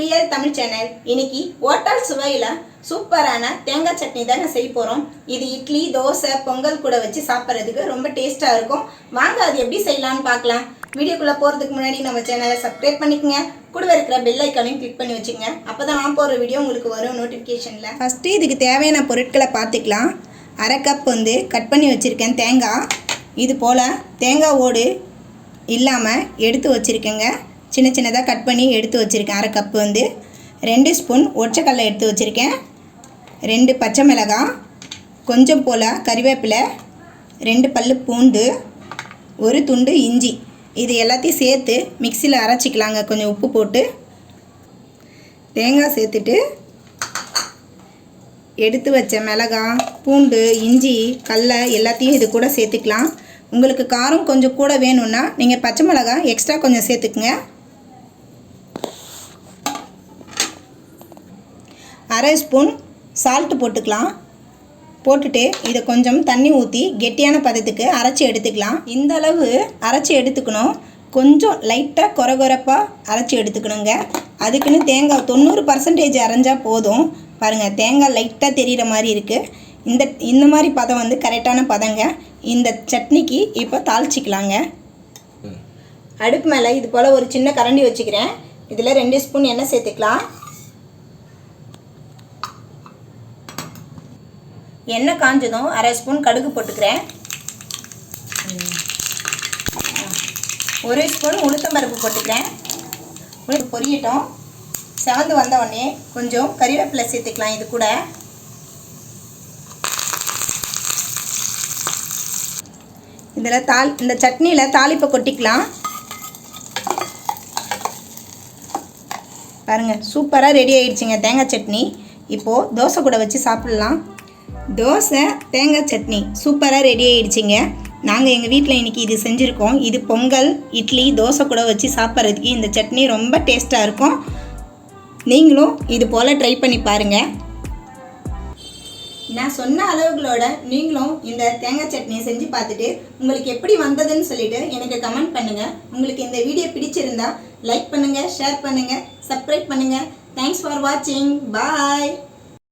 Channel. இன்னைக்கு hotel சுவையில் சூப்பரான தேங்காய் சட்னி தாங்க செய்ய போகிறோம் இது இட்லி தோசை பொங்கல் கூட வச்சு சாப்பிட்றதுக்கு ரொம்ப டேஸ்ட்டாக இருக்கும். வாங்க அது எப்படி செய்யலாம்னு பார்க்கலாம். வீடியோக்குள்ளே போகிறதுக்கு முன்னாடி நம்ம சேனலை சப்ஸ்கிரைப் பண்ணிக்கோங்க. கூட இருக்கிற பெல் ஐக்கானையும் கிளிக் பண்ணி வச்சுங்க அப்போ தான் நான் போகிற வீடியோ உங்களுக்கு வரும் நோட்டிஃபிகேஷனில் ஃபஸ்ட்டு இதுக்கு தேவையான பொருட்களை பார்த்துக்கலாம். அரை கப் வந்து கட் பண்ணி வச்சுருக்கேன் தேங்காய். இது போல் தேங்காய் ஓடு இல்லாமல் எடுத்து வச்சுருக்கேங்க. சின்ன சின்னதாக கட் பண்ணி எடுத்து வச்சுருக்கேன். அரை கப்பு வந்து. ரெண்டு ஸ்பூன் ஒற்றைக்கடலை எடுத்து வச்சுருக்கேன். ரெண்டு பச்சை மிளகாய் கொஞ்சம் போல் கறிவேப்பிலை ரெண்டு பல் பூண்டு ஒரு துண்டு இஞ்சி. இது எல்லாத்தையும் சேர்த்து மிக்சியில் அரைச்சிக்கலாங்க. கொஞ்சம் உப்பு போட்டு. தேங்காய் சேர்த்துட்டு எடுத்து வச்ச மிளகாய் பூண்டு இஞ்சி கடல எல்லாத்தையும் இது கூட சேர்த்துக்கலாம். உங்களுக்கு காரம் கொஞ்சம் கூட வேணும்னா நீங்கள் பச்சை மிளகாய் எக்ஸ்ட்ரா கொஞ்சம் சேர்த்துக்குங்க. அரை ஸ்பூன் சால்ட்டு போட்டுக்கலாம். போட்டுட்டு இதை கொஞ்சம் தண்ணி ஊற்றி கெட்டியான பதத்துக்கு அரைச்சி எடுத்துக்கலாம். இந்த அளவு அரைச்சி எடுத்துக்கணும். கொஞ்சம் லைட்டாக கொரகொரப்பாக அரைச்சி எடுத்துக்கணுங்க. அதுக்குன்னு தேங்காய் தொண்ணூறு பர்சன்டேஜ் அரைஞ்சால் போதும். பாருங்கள் தேங்காய் லைட்டாக தெரிகிற மாதிரி இருக்குது இந்த இந்த மாதிரி பதம் வந்து கரெக்டான பதங்க. இந்த சட்னிக்கு இப்போ தாளிச்சிக்கலாங்க. அடுப்பு மேலே இது போல் ஒரு சின்ன கரண்டி வச்சுக்கிறேன். இதில் ரெண்டு ஸ்பூன் எண்ணெய் சேர்த்துக்கலாம். எண்ணெய் காஞ்சதும் அரை ஸ்பூன் கடுகு போட்டுக்கிறேன். ஒரு ஸ்பூன் உளுத்தம்பருப்பு போட்டுக்கிறேன். உளுத்து பொரியட்டும். செவந்து வந்த உடனே கொஞ்சம் கறிவேப்பிலை சேர்த்துக்கலாம் இது கூட. இதில் தாள் இந்த சட்னியில் தாளிப்பை கொட்டிக்கலாம். பாருங்கள் சூப்பராக ரெடி ஆகிடுச்சிங்க தேங்காய் சட்னி. இப்போது தோசை கூட வச்சு சாப்பிட்லாம். தோசை தேங்காய் சட்னி. சூப்பராக ரெடி ஆகிடுச்சிங்க நாங்கள் எங்கள் வீட்டில் இன்றைக்கி இது செஞ்சுருக்கோம். இது பொங்கல் இட்லி தோசை கூட வச்சு சாப்பிட்றதுக்கு இந்த சட்னி ரொம்ப டேஸ்ட்டாக இருக்கும். நீங்களும் இது போல் ட்ரை பண்ணி பாருங்கள் நான் சொன்ன அளவுகளோட நீங்களும் இந்த தேங்காய் சட்னியை செஞ்சு பார்த்துட்டு உங்களுக்கு எப்படி வந்ததுன்னு சொல்லிட்டு எனக்கு கமெண்ட் பண்ணுங்கள் உங்களுக்கு இந்த வீடியோ பிடிச்சிருந்தா லைக் பண்ணுங்கள் ஷேர் பண்ணுங்கள் சப்ஸ்கிரைப் பண்ணுங்கள் தேங்க்ஸ் ஃபார் வாட்சிங் பாய்